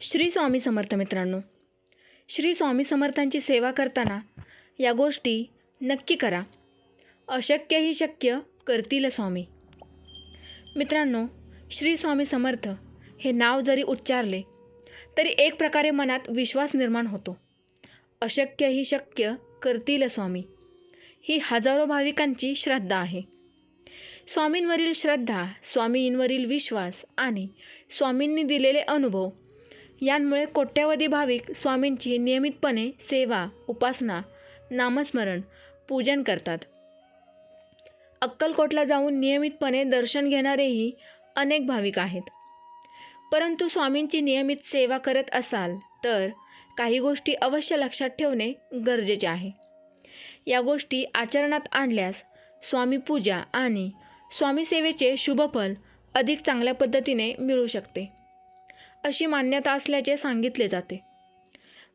श्री स्वामी समर्थ मित्रांनो. श्री स्वामी समर्थांची सेवा करताना या गोष्टी नक्की करा. अशक्य ही शक्य करतील स्वामी. मित्रांनो श्री स्वामी समर्थ हे नाव जरी उच्चारले तरी एक प्रकारे मनात विश्वास निर्माण होतो. अशक्य ही शक्य करतील स्वामी ही हजारो भाविकांची श्रद्धा आहे. स्वामींवरील श्रद्धा स्वामींवरील विश्वास आणि स्वामींनी दिलेले अनुभव यांमुळे कोट्यवधी भाविक स्वामींची नियमितपणे सेवा उपासना नामस्मरण पूजन करतात. अक्कलकोटला जाऊन नियमितपणे दर्शन घेणारेही अनेक भाविक आहेत. परंतु स्वामींची नियमित सेवा करत असाल तर काही गोष्टी अवश्य लक्षात ठेवणे गरजेचे आहे. या गोष्टी आचरणात आणल्यास स्वामी पूजा आणि स्वामी सेवेचे शुभफल अधिक चांगल्या पद्धतीने मिळू शकते. अशी मान्यता असल्याचे सांगितले जाते.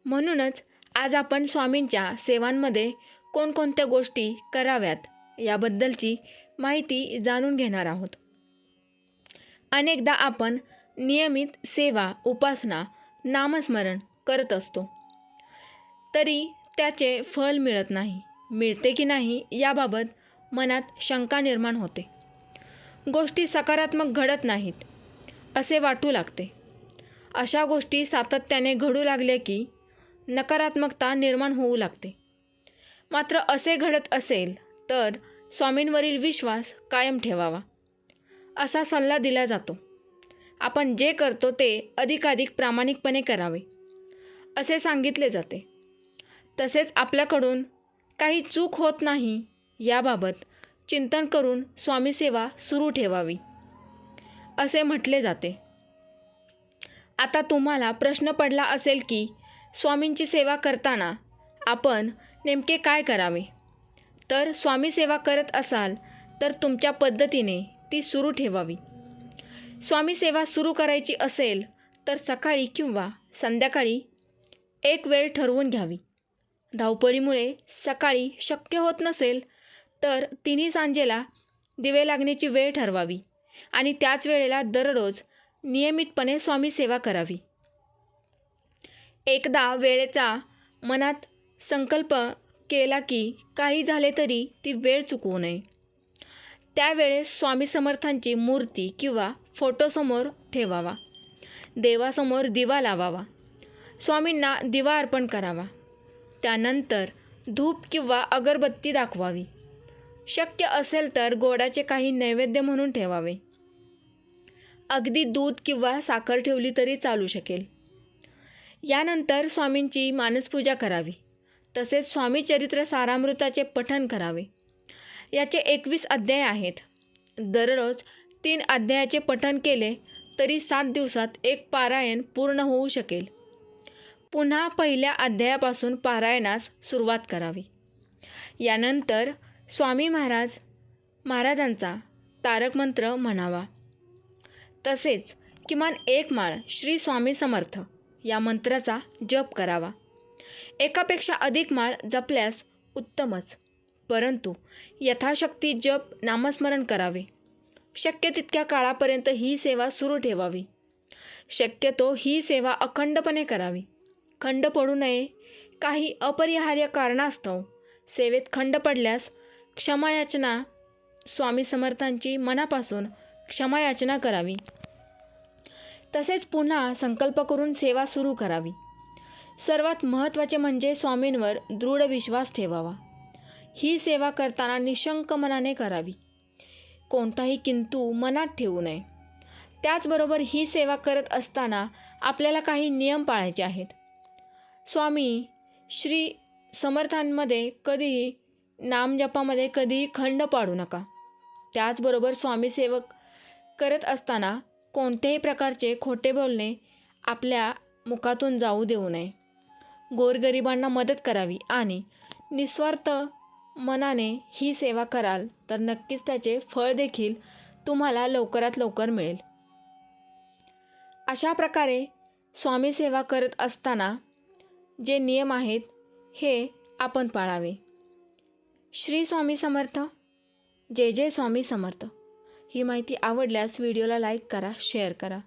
म्हणूनच आज आपण स्वामींच्या सेवांमध्ये कोणकोणत्या गोष्टी कराव्यात याबद्दलची माहिती जाणून घेणार आहोत. अनेकदा आपण नियमित सेवा उपासना नामस्मरण करत असतो. तरी त्याचे फल मिळत नाही. मिळते की नाही याबाबत मनात शंका निर्माण होते. गोष्टी सकारात्मक घडत नाहीत असे वाटू लागते. अशा गोष्टी सातत्याने घडू लागल्या की नकारात्मकता निर्माण होऊ लागते. मात्र असे घडत असेल तर स्वामींवरील विश्वास कायम ठेवावा. असा सल्ला दिला जातो. आपण जे करतो ते अधिकाधिक प्रामाणिकपणे करावे असे सांगितले जाते. तसेच आपल्याकडून काही चूक होत नाही याबाबत चिंतन करून स्वामीसेवा सुरू ठेवावी असे म्हटले जाते. आता तुम्हाला प्रश्न पडला असेल की स्वामींची सेवा करताना आपण नेमके काय करावे? तर स्वामी सेवा करत असाल तर तुमच्या पद्धतीने ती सुरू ठेवावी. स्वामी सेवा सुरू करायची असेल तर सकाळी किंवा संध्याकाळी एक वेळ ठरवून घ्यावी. धावपळीमुळे सकाळी शक्य होत नसेल तर तिन्ही सांजेला दिवे लागण्याची वेळ ठरवावी आणि त्याच वेळेला दररोज नियमितपणे स्वामी सेवा करावी. एकदा वेळेचा मनात संकल्प केला की काही झाले तरी ती वेळ चुकवू नये. त्यावेळेस स्वामी समर्थांची मूर्ती किंवा फोटोसमोर ठेवावा. देवासमोर दिवा लावावा. स्वामींना दिवा अर्पण करावा. त्यानंतर धूप किंवा अगरबत्ती दाखवावी. शक्य असेल तर गोडाचे काही नैवेद्य म्हणून ठेवावे. अगदी दूध किंवा साखर ठेवली तरी चालू शकेल. यानंतर स्वामींची मानसपूजा करावी. तसेच स्वामी चरित्र सारामृताचे पठण करावे. याचे एकवीस अध्याय आहेत. दररोज तीन अध्यायाचे पठण केले तरी सात दिवसात एक पारायण पूर्ण होऊ शकेल. पुन्हा पहिल्या अध्यायापासून पारायणास सुरुवात करावी. यानंतर स्वामी महाराज महाराजांचा तारकमंत्र म्हणावा. तसेच किमान एक माळ श्री स्वामी समर्थ या मंत्राचा जप करावा. एकापेक्षा अधिक माळ जपल्यास उत्तमच. परंतु यथाशक्ती जप नामस्मरण करावे. शक्य तितक्या काळापर्यंत ही सेवा सुरू ठेवावी. शक्यतो ही सेवा अखंडपणे करावी. खंड पडू नये. काही अपरिहार्य कारणास्तव सेवेत खंड पडल्यास क्षमायाचना स्वामी समर्थांची मनापासून क्षमायाचना करावी. तसेच पुन्हा संकल्प करून सेवा सुरू करावी. सर्वात महत्त्वाचे म्हणजे स्वामींवर दृढ विश्वास ठेवावा. ही सेवा करताना निशंक मनाने करावी. कोणताही किंतू मनात ठेवू नये. त्याचबरोबर ही सेवा करत असताना आपल्याला काही नियम पाळायचे आहेत. स्वामी श्री समर्थांमध्ये कधीही नामजपामध्ये कधीही खंड पाडू नका. त्याचबरोबर स्वामीसेवक करत असताना कोणत्याही प्रकारचे खोटे बोलणे आपल्या मुखातून जाऊ देऊ नये. गोरगरिबांना मदत करावी आणि निस्वार्थ मनाने ही सेवा कराल तर नक्कीच त्याचे फळ देखील तुम्हाला लवकरात लवकर मिळेल. अशा प्रकारे स्वामी सेवा करत असताना जे नियम आहेत हे आपण पाळावे. श्री स्वामी समर्थ. जय जय स्वामी समर्थ. ही माहिती आवडल्यास व्हिडिओला लाईक करा शेअर करा.